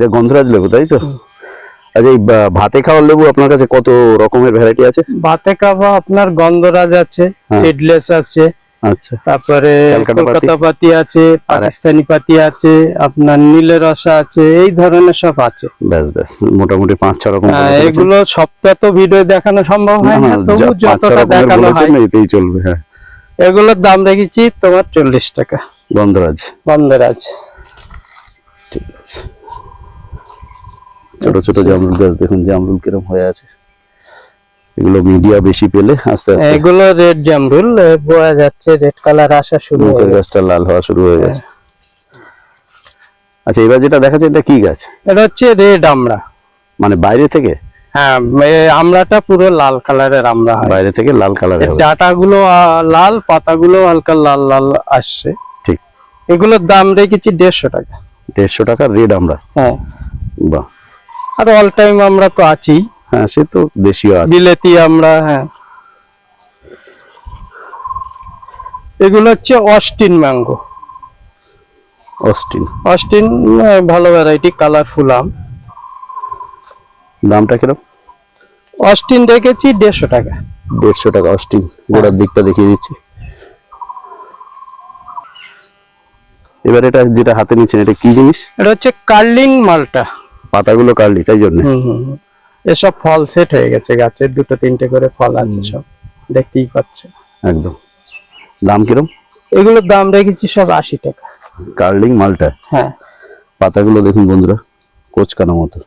এটা গন্ধরাজ লেবু তাই তো? আচ্ছা এই ভাতে খাওয়ার লেবু আপনার কাছে কত রকমের ভ্যারাইটি আছে? ভাতে কাবা আপনার গন্ধরাজ আছে হ্যাঁ। সিডলেস আছে আচ্ছা। তারপরে? কলকাতা পাতি আছে পাকিস্তানি পাতি আছে আপনার নীলের রসা আছে এই ধরনের সব আছে। মোটামুটি পাঁচ ছ রকম হ্যাঁ, এগুলো তো ভিডিও দেখানো সম্ভব হয় না, তবু যতটা দেখানো হয়। এতেই চলবে হ্যাঁ। এগুলোর দাম রেখেছি তোমার চল্লিশ টাকা। গন্ধরাজ। গন্ধরাজ। ঠিক আছে। ছোট ছোট জামরুল গাছ দেখুন জামরুল কিরম হয়ে আছে। এগুলো মিডিয়া বেশি পেলে আস্তে আস্তে এগুলো রেড জামরুল বোঝা যাচ্ছে রেড কালার আসা শুরু হয়ে গেছে। গাছটা লাল হওয়া শুরু হয়ে গেছে। আচ্ছা এবার যেটা দেখাচ্ছে এটা কি গাছ? এটা হচ্ছে রেড আমড়া। মানে বাইরে থেকে? হ্যাঁ আমড়াটা পুরো লাল কালারের আমড়া হয়। বাইরে থেকে লাল কালারের হবে ডাটা গুলো লাল পাতাগুলো হালকা লাল লাল আসছে। ঠিক। এগুলোর দাম রেখেছি দেড়শো টাকা। দেড়শো টাকা রেড আমরা হ্যাঁ। বাহ। আর অল টাইম আমরা তো আছি। হ্যাঁ সে তো দেশীয় আছে। বিলেতি আমরা হ্যাঁ। এগুলো হচ্ছে অস্টিন ম্যাঙ্গো অস্টিন। অস্টিন ভালো ভ্যারাইটি কালারফুল আম। দামটা কীরকম? অস্টিন রেখেছি দেড়শো টাকা। দেড়শো টাকা অস্টিন গোড়ার দিকটা দেখিয়ে দিচ্ছি। এবার এটা যেটা হাতে নিচ্ছেন এটা কি জিনিস? এটা হচ্ছে কার্লিং মালটা। পাতাগুলো কাটলি তাই জন্য। এসব ফল সেট হয়ে গেছে গাছের দুটো তিনটে করে ফল আছে সব দেখতেই পাচ্ছে। একদম। দাম কিরম? এগুলোর দাম রেখেছি সব আশি টাকা। কার্লিং মালটা? হ্যাঁ। পাতাগুলো দেখুন বন্ধুরা কোচকানো মতো।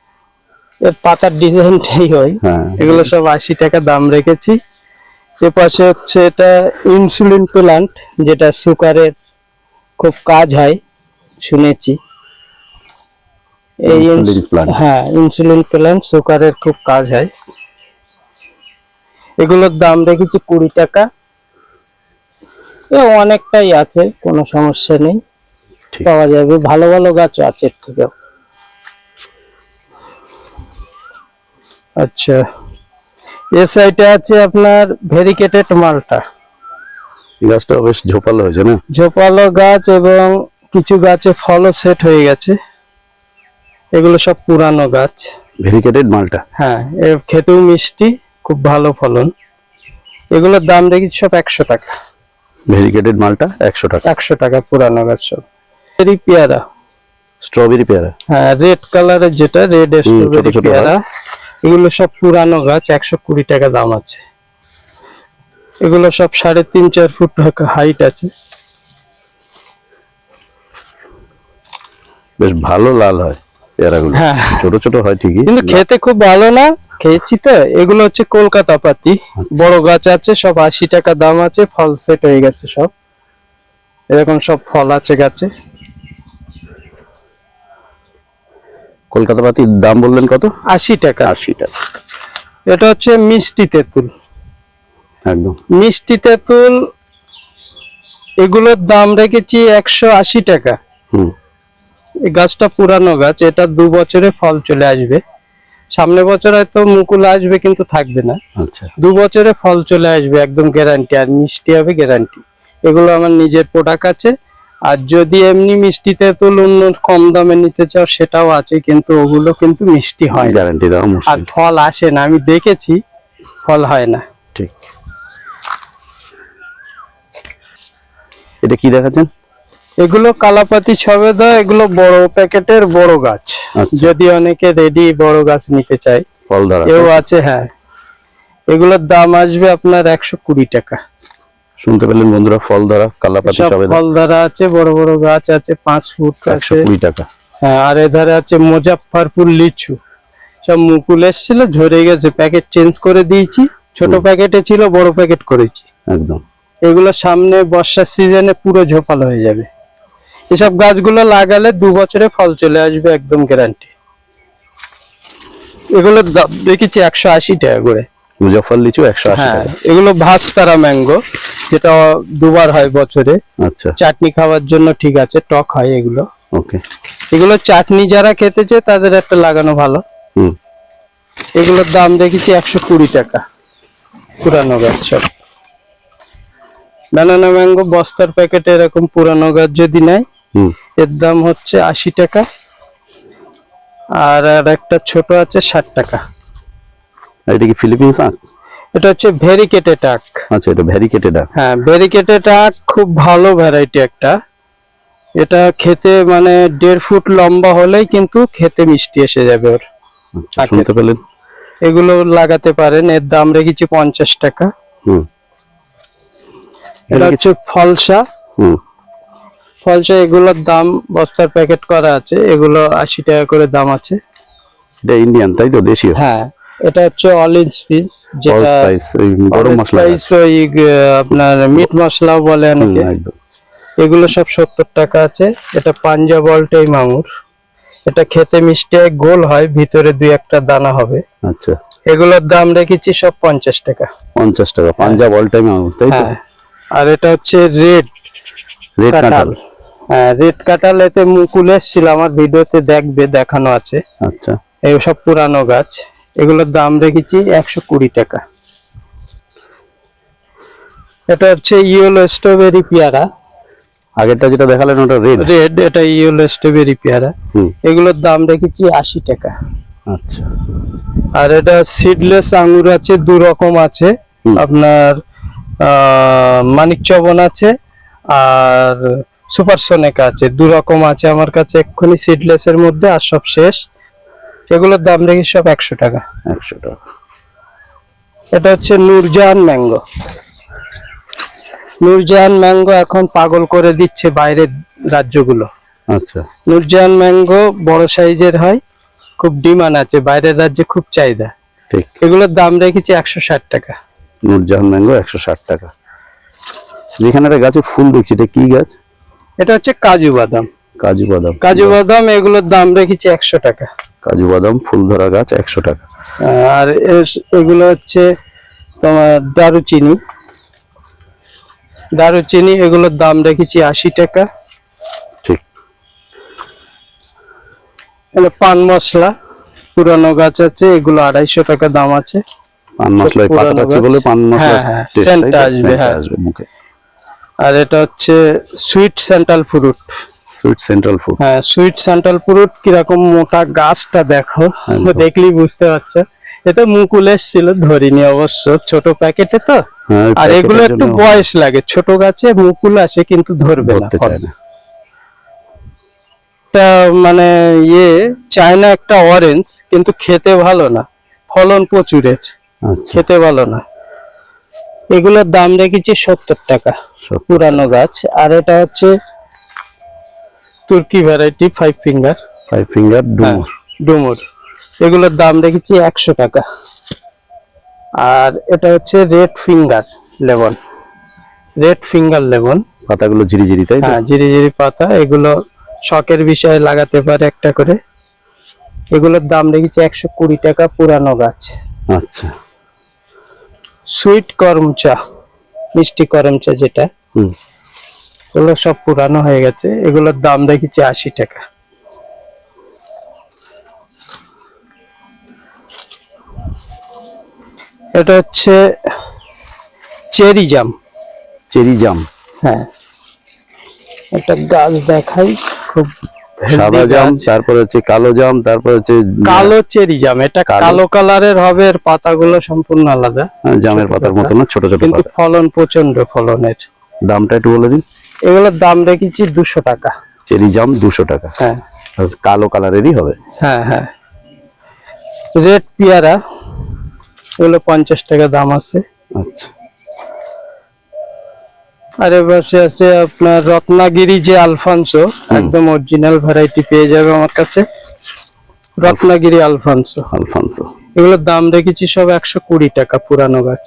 এর পাতার ডিজাইনটাই হয় হ্যাঁ। এগুলো সব আশি টাকা দাম রেখেছি। এ পাশে হচ্ছে এটা ইনসুলিন প্লান্ট যেটা সুগারের খুব কাজ হয় শুনেছি। এই। হ্যাঁ ইনসুলিন প্লান্ট সুগারের খুব কাজ হয়। এগুলোর দাম রেখেছি কুড়ি টাকা। এ অনেকটাই আছে কোনো সমস্যা নেই। পাওয়া যাবে ভালো ভালো গাছ আছে থেকেও। আচ্ছা এ সাইডে আছে আপনার ভেরিকেটেড মালটা। গাছটা বেশ ঝোপালো হয়েছে না? ঝোপালো গাছ এবং কিছু গাছে ফলও সেট হয়ে গেছে। এগুলো সব পুরানো গাছ। ভেরিকেটেড মালটা? হ্যাঁ এর খেতেও মিষ্টি খুব ভালো ফলন। এগুলোর দাম দেখি সব একশো টাকা। ভেরিকেটেড মালটা একশো টাকা। একশো টাকা পুরানো গাছ সব। এরই পেয়ারা। স্ট্রবেরি পেয়ারা? হ্যাঁ রেড কালারের যেটা রেড স্ট্রবেরি পেয়ারা। এগুলো সব পুরানো গাছ একশো কুড়ি টাকা দাম আছে। এগুলো সব সাড়ে তিন চার ফুট হাইট আছে। বেশ ভালো লাল হয়। পেয়ারাগুলো। হ্যাঁ। ছোট ছোট হয় ঠিকই কিন্তু খেতে খুব ভালো না খেয়েছি তো। এগুলো হচ্ছে কলকাতা পাতি। বড় গাছ আছে সব আশি টাকা দাম আছে ফল সেট হয়ে গেছে সব। এরকম সব ফল আছে গাছে। কলকাতা পাতির দাম বললেন কত? আশি টাকা। আশি টাকা। এটা হচ্ছে মিষ্টি তেঁতুল। একদম। মিষ্টি তেঁতুল এগুলোর দাম রেখেছি একশো আশি টাকা। হুম। গাছটা পুরানো গাছ এটা দু বছরে ফল চলে আসবে। সামনে বছর হয়তো মুকুল আসবে কিন্তু থাকবে না। আচ্ছা। দু বছরে ফল চলে আসবে একদম গ্যারান্টি আর মিষ্টি হবে গ্যারান্টি এগুলো আমার নিজের প্রোডাক্ট আছে। আর যদি এমনি মিষ্টিতে তো অন্য কম দামে নিতে চাও সেটাও আছে কিন্তু ওগুলো কিন্তু মিষ্টি হয় না। গ্যারান্টি আর ফল আসে না আমি দেখেছি ফল হয় না। ঠিক। এটা কি দেখাচ্ছেন? এগুলো কালাপাতি ছবেদা এগুলো বড় প্যাকেটের বড় গাছ। আচ্ছা। যদি অনেকে রেডি বড় গাছ নিতে চায়। ফল ধরা এও আছে হ্যাঁ। এগুলোর দাম আসবে আপনার একশো কুড়ি টাকা। শুনতে পেলেন বন্ধুরা ফল ধরা কালাপাতি ফল দ্বারা আছে বড় বড় গাছ আছে পাঁচ ফুট একশো আছে কুড়ি টাকা। হ্যাঁ আর এধারে আছে মুজাফফরপুর লিচু। সব মুকুল এসেছিল ঝরে গেছে। প্যাকেট চেঞ্জ করে দিয়েছি। ছোট প্যাকেটে ছিল বড় প্যাকেট করেছি। একদম। এগুলো সামনে বর্ষার সিজনে পুরো ঝোপালো হয়ে যাবে। এসব গাছগুলো লাগালে দু বছরে ফল চলে আসবে একদম গ্যারান্টি এগুলোর দাম দেখেছি একশো আশি টাকা করে। মুজাফর লিচু একশো আশি হ্যাঁ টাকা। এগুলো ভাস্তারা ম্যাঙ্গো যেটা দুবার হয় বছরে। আচ্ছা। চাটনি খাওয়ার জন্য ঠিক আছে টক হয় এগুলো। ওকে। এগুলো চাটনি যারা খেতে চায় তাদের একটা লাগানো ভালো। হুম। এগুলোর দাম দেখেছি একশো কুড়ি টাকা পুরানো গাছ সব। ব্যানানা ম্যাঙ্গো বস্তার প্যাকেটে এরকম পুরানো গাছ যদি নেয় এর দাম হচ্ছে আশি টাকা। আর আর একটা ছোট আছে ষাট টাকা। এটা কি ফিলিপিন্স আখ? এটা হচ্ছে ভেরিকেটেড আখ। আচ্ছা এটা ভ্যারিকেটেড আখ। হ্যাঁ ভেরিকেটেড আখ খুব ভালো ভ্যারাইটি একটা। এটা খেতে মানে দেড় ফুট লম্বা হলেই কিন্তু খেতে মিষ্টি এসে যাবে ওর আচ্ছা। শুনতে পেলেন। এগুলো লাগাতে পারেন এর দাম রেখেছি পঞ্চাশ টাকা। হুম। এটা হচ্ছে ফলসা। হুম। ফলসা এগুলোর দাম বস্তার প্যাকেট করা আছে এগুলো আশি টাকা করে দাম আছে। এটা ইন্ডিয়ান তাই তো দেশীয়? হ্যাঁ এটা হচ্ছে অলিভ স্পিস যেটা ওই গরম মশলা স্পাইস ওই আপনার মিট মশলাও বলে অনেকে। এগুলো সব সত্তর টাকা আছে। এটা পাঞ্জাব অলটাই মাঙুর এটা খেতে মিষ্টি গোল হয় ভিতরে দুই একটা দানা হবে। আচ্ছা। এগুলোর দাম রেখেছি সব পঞ্চাশ টাকা। পঞ্চাশ টাকা পাঞ্জাব অল টাইম তাই তো? হ্যাঁ। আর এটা হচ্ছে রেড রেড কাঁঠাল। রেড কাঁঠাল এতে মুকুল এসেছিল আমার ভিডিওতে দেখবে দেখানো আছে। আচ্ছা। এই সব পুরানো গাছ এগুলোর দাম রেখেছি একশো কুড়ি টাকা। এটা হচ্ছে ইয়েলো স্ট্রবেরি পেয়ারা। আগেরটা যেটা দেখালেন ওটা রেড? রেড এটা ইয়েলো স্ট্রবেরি পেয়ারা। এগুলোর দাম রেখেছি আশি টাকা। আচ্ছা। আর এটা সিডলেস আঙ্গুর আছে দু রকম আছে। আপনার মানিক চবন আছে আর সুপার সোনেক আছে দু রকম আছে আমার কাছে এক্ষুনি সিডলেস এর মধ্যে আর সব শেষ। এগুলোর দাম রেখেছি সব একশো টাকা। একশো টাকা। এটা হচ্ছে নূরজাহান ম্যাঙ্গো। নূরজাহান ম্যাঙ্গো এখন পাগল করে দিচ্ছে বাইরের রাজ্যগুলো। আচ্ছা। নূরজাহান ম্যাঙ্গো বড় সাইজের হয় খুব ডিমান্ড আছে বাইরের রাজ্যে খুব চাহিদা। ঠিক। এগুলোর দাম রেখেছি একশো ষাট টাকা। নূরজাহান ম্যাঙ্গো একশো ষাট টাকা। যেখানে একটা গাছে ফুল দেখছি এটা কি গাছ? এটা হচ্ছে কাজু বাদাম। কাজু বাদাম। কাজু বাদাম এগুলোর দাম রেখেছি একশো টাকা। কাজু বাদাম ফুল ধরা গাছ একশো টাকা। আর এগুলো হচ্ছে তোমার দারুচিনি। দারুচিনি এগুলোর দাম রেখেছি আশি টাকা। ঠিক। পান মশলা পুরানো গাছ আছে এগুলো আড়াইশো টাকা দাম আছে। পান মশলা পাতা গাছ। বলে পান মশলা হ্যাঁ, হ্যাঁ? আসবে, হ্যাঁ। আসবে মুখে। আর এটা হচ্ছে sweet central fruit. Sweet central fruit. হ্যাঁ সুইট সেন্ট্রাল ফ্রুট কীরকম মোটা গাছটা দেখো। দেখলেই বুঝতে পারছ। এটা মুকুল এসেছিল ধরিনি অবশ্য ছোট প্যাকেটে তো। হ্যাঁ আর এগুলো একটু বয়স লাগে ছোট গাছে মুকুল আসে কিন্তু ধরবে না একটা মানে ইয়ে চায়না একটা অরেঞ্জ কিন্তু খেতে ভালো না ফলন প্রচুরের। আচ্ছা। খেতে ভালো না। এগুলোর দাম রেখেছি সত্তর টাকা পুরানো গাছ। আর এটা হচ্ছে তুর্কি variety five finger five finger ডুমুর। ডুমুর। এগুলোর দাম রেখেছি একশো টাকা। আর এটা হচ্ছে red finger lemon red finger lemon পাতাগুলো ঝিরি ঝিরি তাই হ্যাঁ জিরি পাতা। এগুলো শখের বিষয়ে লাগাতে পারে একটা করে। এগুলোর দাম রেখেছি একশো কুড়ি টাকা পুরানো গাছ। আচ্ছা। সুইট করম চা মিষ্টি করম চা যেটা। এগুলো সব পুরানো হয়ে গেছে। এগুলোর দাম দেখেছি আশি টাকা। এটা হচ্ছে চেরি জাম। চেরি জাম। হ্যাঁ। একটা গাছ দেখাই খুব সাদা জাম তারপর হচ্ছে কালো জাম তারপর হচ্ছে কালো চেরি জাম এটা কালো। কালো কালারের হবে এর পাতাগুলো সম্পূর্ণ আলাদা। হ্যাঁ, জামের পাতার মতো না ছোট ছোট কিন্তু ফলন প্রচণ্ড ফলনের। দামটা একটু বলে দিন। এগুলোর দাম রেখেছি দুশো টাকা। চেরি জাম দুশো টাকা। হ্যাঁ। কালো কালারেরই হবে। হ্যাঁ হ্যাঁ। রেড পেয়ারা এগুলো পঞ্চাশ টাকা দাম আছে। আচ্ছা। আর এপাশে আছে আপনার রত্নাগিরি যে আলফানসো একদম অরিজিনাল ভ্যারাইটি পেয়ে যাবে আমার কাছে। রত্নাগিরি আলফানসো। আলফানসো। এগুলোর দাম রেখেছি সব একশো কুড়ি টাকা পুরানো গাছ।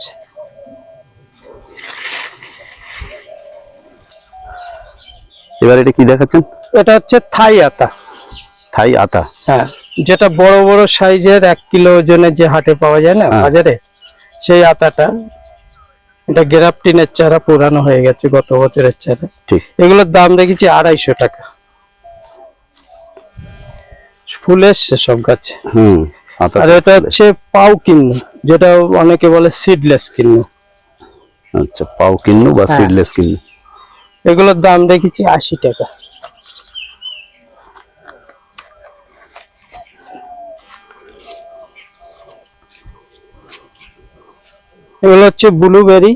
এবার এটা কি দেখাচ্ছেন? এটা হচ্ছে থাই আতা। থাই আতা। হ্যাঁ যেটা বড় বড় সাইজের এক কিলো ওজনের যে হাটে পাওয়া যায় না হ্যাঁ। বাজারে সেই আতাটা এটা গ্রাফটিনের চারা পুরানো হয়ে গেছে গত বছরের চারা। এগুলোর দাম দেখেছি আড়াইশো টাকা। ফুল এসছে সব গাছে আর এটা হচ্ছে পাউ কিন্ন যেটা অনেকে বলে সিডলেস কিন্ন। আচ্ছা পাউ কিন্ন বা হ্যাঁ। সিডলেস কিন্ন। এগুলোর দাম দেখেছি আশি টাকা। এগুলো হচ্ছে ব্লুবেরি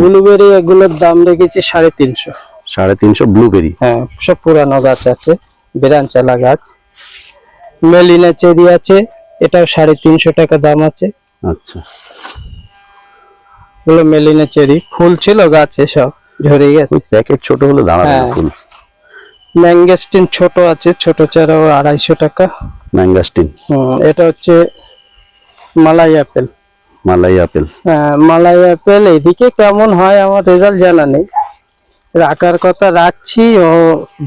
ব্লুবেরি এগুলোর দাম রেখেছি সাড়ে তিনশো। সাড়ে তিনশো ব্লুবেরি হ্যাঁ সব পুরানো গাছ আছে বিরানচালা গাছ। মেলিনা চেরি আছে এটাও সাড়ে তিনশো টাকা দাম আছে। আচ্ছা। এগুলো মেলিনা চেরি ফুল ছিল গাছে সব ঝরে গেছে। প্যাকেট ছোট হলে না হ্যাঁ। ফুল। ম্যাঙ্গাস্টিন ছোট আছে ছোট চারাও আড়াইশো টাকা। ম্যাঙ্গাস্টিন। এটা হচ্ছে মালাই আপেল। মালাই আপেল? হ্যাঁ, মালাই আপেল এদিকে কেমন হয় আমার রেজাল্ট জানা নেই। রাখার কথা রাখছি ও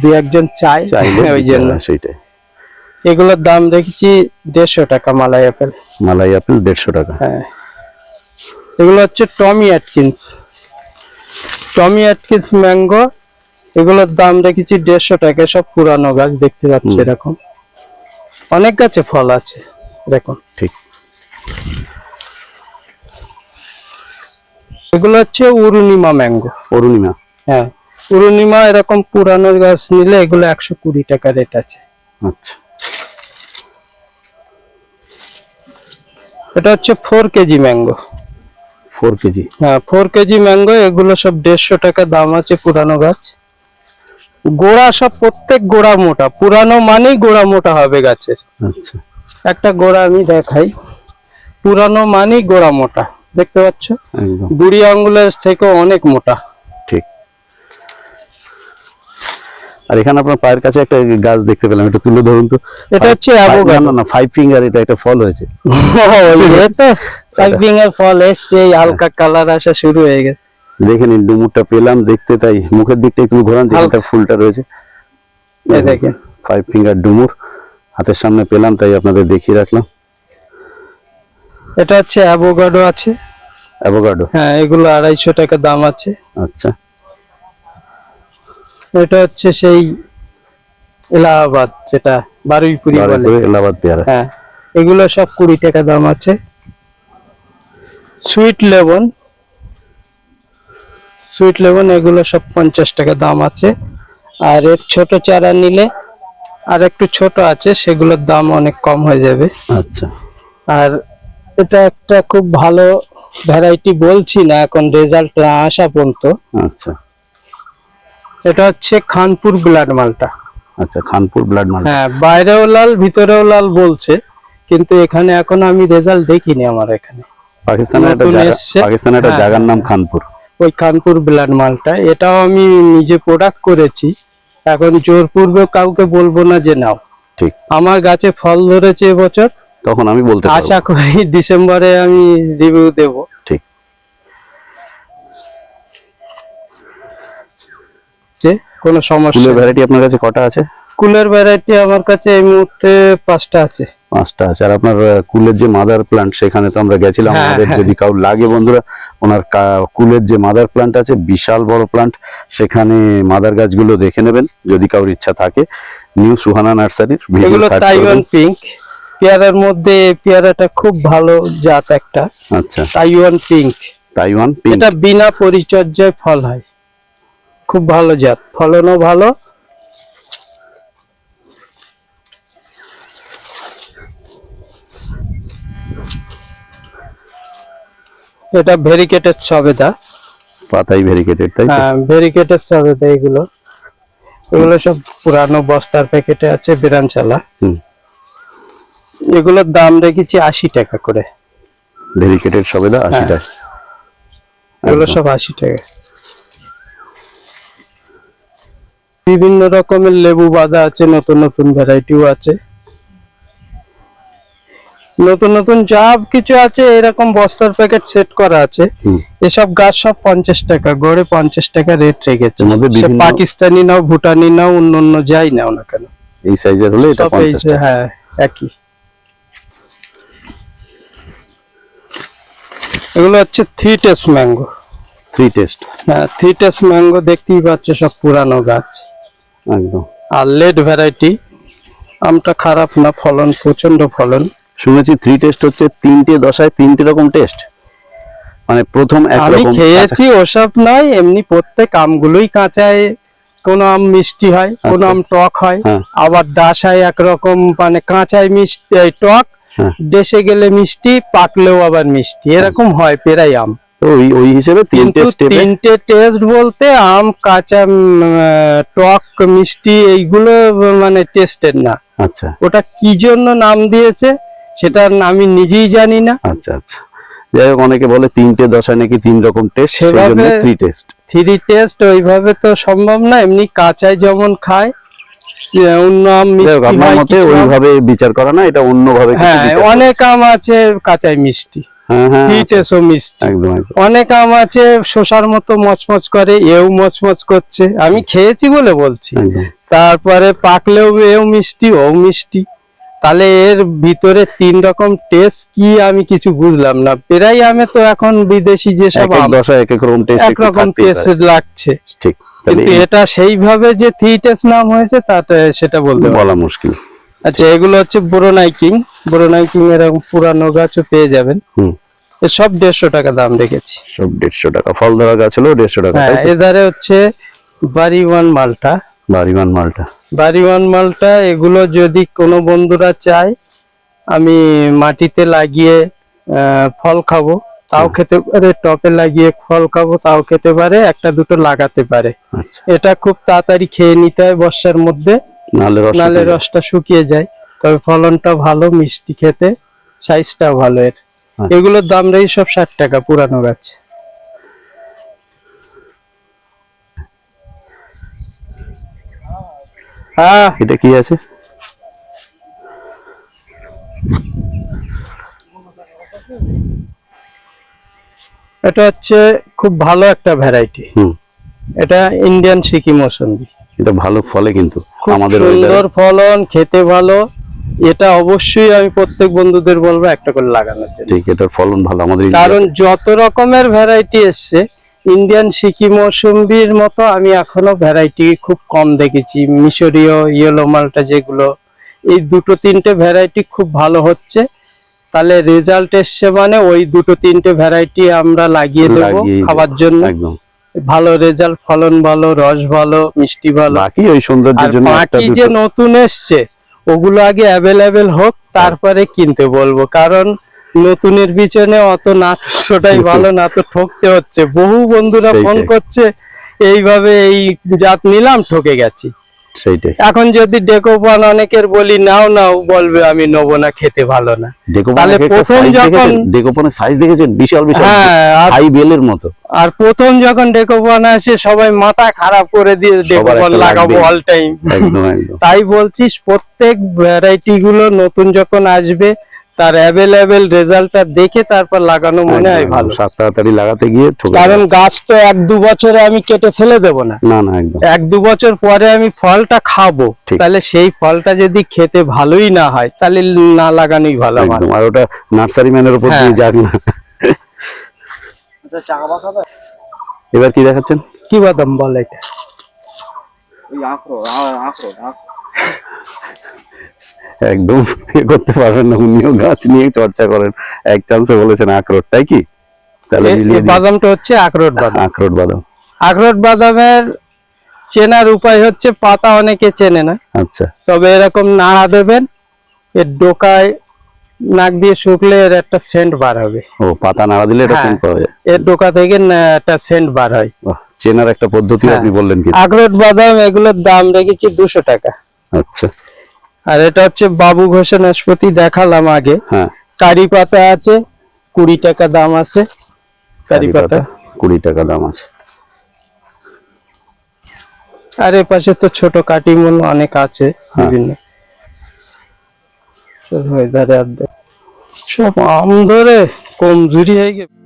দু একজন চাই ওই জন্য। সেইটাই। এগুলোর দাম দেখছি দেড়শো টাকা মালাই আপেল। মালাই আপেল দেড়শো টাকা। হ্যাঁ। এগুলো হচ্ছে Tommy Atkins Tommy Atkins mango এগুলোর দাম রেখেছি দেড়শো টাকা সব পুরানো গাছ দেখতে পাচ্ছি এরকম। অনেক গাছে ফল আছে দেখুন। ঠিক। এগুলো হচ্ছে উরুনিমা ম্যাঙ্গো। অরুণিমা? হ্যাঁ পূর্ণিমা এরকম পুরানো গাছ নিলে এগুলো একশো কুড়ি টাকা রেট আছে। আচ্ছা। এটা হচ্ছে four KG mango. Four KG? হ্যাঁ ফোর কেজি ম্যাঙ্গো এগুলো সব দেড়শো টাকা দাম আছে পুরানো গাছ। গোড়া সব প্রত্যেক গোড়া মোটা পুরানো মানেই গোড়া মোটা হবে গাছের। আচ্ছা। একটা গোড়া আমি দেখাই। পুরানো মানেই গোড়া মোটা। দেখতে পাচ্ছ? বুড়ি আঙ্গুলের থেকেও অনেক মোটা। ঠিক। আর এখানে আপনার পায়ের কাছে একটা গাছ দেখতে পেলাম এটা তুলে ধরুন তো। এটা হচ্ছে না, ফাইভ ফিঙ্গার এটা একটা ফল হয়েছে। টাইপিং এর ফল এসছে এই হালকা কালার আসা শুরু হয়ে গেছে। দেখে নিন ডুমুরটা পেলাম দেখতে তাই মুখের দিকটা একটু ঘোরান। যেখানটা ফুলটা রয়েছে। দেখেন। ফাইভ ফিঙ্গার ডুমুর হাতের সামনে পেলাম তাই আপনাদের দেখিয়ে রাখলাম। এটা হচ্ছে অ্যাভোগাডো আছে। অ্যাভোকাডো হ্যাঁ এগুলো আড়াইশো টাকা দাম আছে। আচ্ছা। এটা হচ্ছে সেই এলাহাবাদ যেটা বারুইপুরি বলে। এলাহাবাদ পেয়ারা। হ্যাঁ এগুলো সব কুড়ি টাকা দাম আছে। সুইট লেবন। সুইট লেবন এগুলো সব পঞ্চাশ টাকা দাম আছে। আর এর ছোট চারা নিলে আর একটু ছোট আছে সেগুলোর দাম অনেক কম হয়ে যাবে। আচ্ছা। আর এটা একটা খুব ভালো ভ্যারাইটি বলছি না এখন রেজাল্ট না আসা পর্যন্ত। আচ্ছা। এটা হচ্ছে খানপুর ব্লাড মালটা আচ্ছা খানপুর ব্লাড মাল হ্যাঁ বাইরেও লাল ভিতরেও লাল বলছে কিন্তু এখানে এখন আমি রেজাল্ট দেখিনি আমার এখানে। পাকিস্তানের একটা নতুন জায়গা এসছে। পাকিস্তানের একটা হ্যাঁ, জায়গার নাম। খানপুর। ওই খানপুর ব্লাড মালটা এটাও আমি নিজে প্রোডাক্ট করেছি। এখন জোরপূর্বক কাউকে বলব না যে নাও। ঠিক। আমার গাছে ফল ধরেছে এবছর। তখন আমি বলতে আশা করি ডিসেম্বরে আমি রিভিউ দেব। ঠিক। যে কোনো সমস্যা ফুলের ভ্যারাইটি আপনার কাছে কটা আছে? কুলের ভ্যারাইটি আমার কাছে এই মুহূর্তে পাঁচটা আছে। পাঁচটা আছে। আর আপনার কুলের যে মাদার প্লান্ট সেখানে তো আমরা গেছিলাম। হ্যাঁ, আমাদের হ্যাঁ। যদি কাউ লাগে বন্ধুরা ওনার কুলের যে মাদার প্লান্ট আছে বিশাল বড় প্লান্ট সেখানে মাদার গাছগুলো দেখে নেবেন। যদি কারোর ইচ্ছা থাকে নিউ সুহানা নার্সারির এগুলো তাইওয়ান পিঙ্ক পেয়ারার মধ্যে পেয়ারাটা খুব ভালো জাত একটা। আচ্ছা। তাইওয়ান পিঙ্ক তাইওয়ান পিঙ্ক এটা বিনা পরিচর্যায় ফল হয়। খুব ভালো জাত। ফলনও ভালো। এটা ভেরিকেটেড সবেদা। পাতাই ভেরিকেটেড তাই হ্যাঁ ভেরিকেটেড সবেদা এগুলো। এগুলো সব পুরানো বস্তার প্যাকেটে আছে বিরানচালা হুম। এগুলোর দাম রেখেছি আশি টাকা করে। ভেরিকেটেড সবেদা আশি হ্যাঁ। টাকা। এগুলো সব আশি টাকা। বিভিন্ন রকমের লেবু বাঁধা আছে নতুন নতুন ভ্যারাইটিও আছে। নতুন নতুন যা কিছু আছে এরকম বস্তার প্যাকেট সেট করা আছে। এসব গাছ সব পঞ্চাশ টাকা গড়ে পঞ্চাশ টাকা রেট রেখেছে। পাকিস্তানি নাও ভুটানি নাও অন্য অন্য যাই নাও না কেন। এই সাইজের হলে এটা হ্যাঁ একই। এগুলো হচ্ছে three taste mango three taste হ্যাঁ থ্রি টেস্ট ম্যাঙ্গো দেখতেই পাচ্ছ সব পুরানো গাছ। একদম। আর লেট ভ্যারাইটি আমটা খারাপ না ফলন প্রচণ্ড ফলন। শুনেছি থ্রি টেস্ট হচ্ছে তিনটে দশায় তিনটে রকম টেস্ট মানে প্রথম আমি খেয়েছি ওসব নয় এমনি প্রত্যেক আমগুলোই কাঁচায়। কোন আম মিষ্টি হয় কোন আচ্ছা। আম টক হয় হ্যাঁ। আবার ডাসায় একরকম মানে কাঁচায় মিষ্টি টক। দেশে গেলে মিষ্টি পাকলেও আবার মিষ্টি। এরকম হয় পেরাই আম। ওই ওই হিসেবে তিনটে স্টেপে তিনটে টেস্ট বলতে আম কাঁচা টক মিষ্টি এইগুলো মানে টেস্টের না। আচ্ছা। ওটা কি জন্য নাম দিয়েছে সেটা আমি নিজেই জানি না। আচ্ছা আচ্ছা। যাই হোক অনেকে বলে তিনটে দশায় নাকি তিন রকম টেস্ট সেভাবে- থ্রি টেস্ট থ্রি টেস্ট ওইভাবে তো সম্ভব না। এমনি কাঁচায় যেমন খায় অন্য আম মিষ্টি হয় মতে ওইভাবে বিচার করা না এটা অন্যভাবে হ্যাঁ অনেক আম আছে কাঁচায় মিষ্টি। হ্যাঁ আচ্ছা, অনেক আম আছে শসার মতো মচমচ করে এও মচমচ করছে। আমি খেয়েছি বলে বলছি। তারপরে পাকলেও এও মিষ্টি ও মিষ্টি। তাহলে এর ভিতরে তিন রকম টেস্ট কি আমি কিছু বুঝলাম না। প্রায় আমি তো এখন বিদেশি যেসব এক এক এক এক রকম টেস্ট লাগছে। ঠিক। কিন্তু এটা সেইভাবে যে থ্রি নাম হয়েছে তাতে সেটা বলতে বলা মুশকিল। আচ্ছা এগুলো হচ্ছে ব্রোনাই কিং ব্রোনাই কিং এরকম পুরানো গাছও পেয়ে যাবেন। হুম। সব দেড়শো টাকা দাম রেখেছি সব দেড়শো টাকা। ফল ধরা গাছ হলো দেড়শো টাকা হ্যাঁ এধারে হচ্ছে বাড়িওয়ান মালটা বাড়িমান মালটা বাড়িওয়ান মালটা এগুলো যদি কোনো বন্ধুরা চায় আমি মাটিতে লাগিয়ে ফল খাব। তাও খেতে পারে টপে লাগিয়ে ফল খাব তাও খেতে পারে একটা দুটো লাগাতে পারে। আচ্ছা। এটা খুব তাড়াতাড়ি খেয়ে নিতে হয় বর্ষার মধ্যে নালে রস রসটা শুকিয়ে যায়। তবে ফলনটা ভালো মিষ্টি খেতে সাইজটাও ভালো এর। আচ্ছা। এগুলোর দাম রয়েছে সব ষাট টাকা পুরানো গাছ। হ্যাঁ এটা কি আছে? এটা হচ্ছে খুব ভালো একটা ভ্যারাইটি এটা ইন্ডিয়ান সিকি মৌসুমি এটা ভালো ফলে কিন্তু আমাদের সুন্দর ফলন খেতে ভালো। এটা অবশ্যই আমি প্রত্যেক বন্ধুদের বলব একটা করে লাগানোর জন্য। ঠিক এটার ফলন ভালো আমাদের কারণ যত রকমের ভ্যারাইটি এসছে ইন্ডিয়ান সিকি মৌসুম্বির মতো আমি এখনও ভ্যারাইটি খুব কম দেখেছি। মিশরীয় ইয়েলো মালটা যেগুলো এই দুটো তিনটে ভ্যারাইটি খুব ভালো হচ্ছে। তাহলে রেজাল্ট এসছে মানে ওই দুটো তিনটে ভ্যারাইটি আমরা লাগিয়ে দেবো খাবার জন্য। একদম। ভালো রেজাল্ট ফলন ভালো রস ভালো মিষ্টি ভালো। বাকি ওই সৌন্দর্যের জন্য বাকি যে নতুন এসছে ওগুলো আগে অ্যাভেলেবেল হোক তারপরে কিনতে বলব। কারণ নতুনের পিছনে অত না ঠোটাই ভালো না তো ঠকতে হচ্ছে। বহু বন্ধুরা ফোন করছে এইভাবে এই জাত নিলাম ঠকে গেছি। সেইটাই। এখন যদি ডেকোপান অনেকের বলি নাও নাও বলবে আমি নেব না খেতে ভালো না। তাহলে প্রথম যখন- ডেকোপনের সাইজ দেখেছেন? বিশাল বিশাল হ্যাঁ আর হাই বেলের মতো। আর প্রথম যখন ডেকোপান আসে সবাই মাথা খারাপ করে দিয়ে ডেকোপান লাগাবো। অল টাইম তাই বলছিস প্রত্যেক ভ্যারাইটি গুলো নতুন যখন আসবে তার অ্যাভেলেবেল রেজাল্টটা দেখে তারপর লাগানো মনে হয় ভালো। সাত তাড়াতাড়ি লাগাতে গিয়ে কারণ গাছ তো এক দু বছরে আমি কেটে ফেলে দেব না। না না একদম। এক দু বছর পরে আমি ফলটা খাব। তাহলে সেই ফলটা যদি খেতে ভালোই না হয় তাহলে না লাগানোই ভালো আমার। আর ওটা নার্সারি ম্যানের উপর হ্যাঁ। দিয়ে যাক না। এবার কি দেখাচ্ছেন? কি বাদাম বল এটা? একদম এ করতে পারবেন না উনিও গাছ নিয়ে চর্চা করেন। এক চান্সে বলেছেন আখরোট তাই কি? তাহলে। বাদামটা হচ্ছে আখরোট বাদাম। আখরোট বাদাম। আখরোট বাদামের চেনার উপায় হচ্ছে পাতা অনেকে চেনে না। আচ্ছা। তবে এরকম নাড়া দেবেন এর ডোকায় নাক দিয়ে শুকলে এর একটা সেন্ট বার হবে। ও পাতা নাড়া দিলে এটা হ্যাঁ। সেন্ট পাওয়া যায়। এর ডোকা থেকে একটা সেন্ট বার হয়। চেনার একটা পদ্ধতি হ্যাঁ। আপনি বললেন কি আখরোট বাদাম এগুলোর দাম রেখেছি দুশো টাকা। আচ্ছা। আর এটা হচ্ছে বাবু ঘোষ নাশপতি দেখালাম আগে। হ্যাঁ। কারি পাতা আছে কুড়ি টাকা দাম আছে। কারি পাতা। কুড়ি টাকা দাম আছে। আর এ পাশে তো ছোট কাটিমন অনেক আছে হ্যাঁ। বিভিন্ন। সব আম ধরে কমজুরি হয়ে গেছে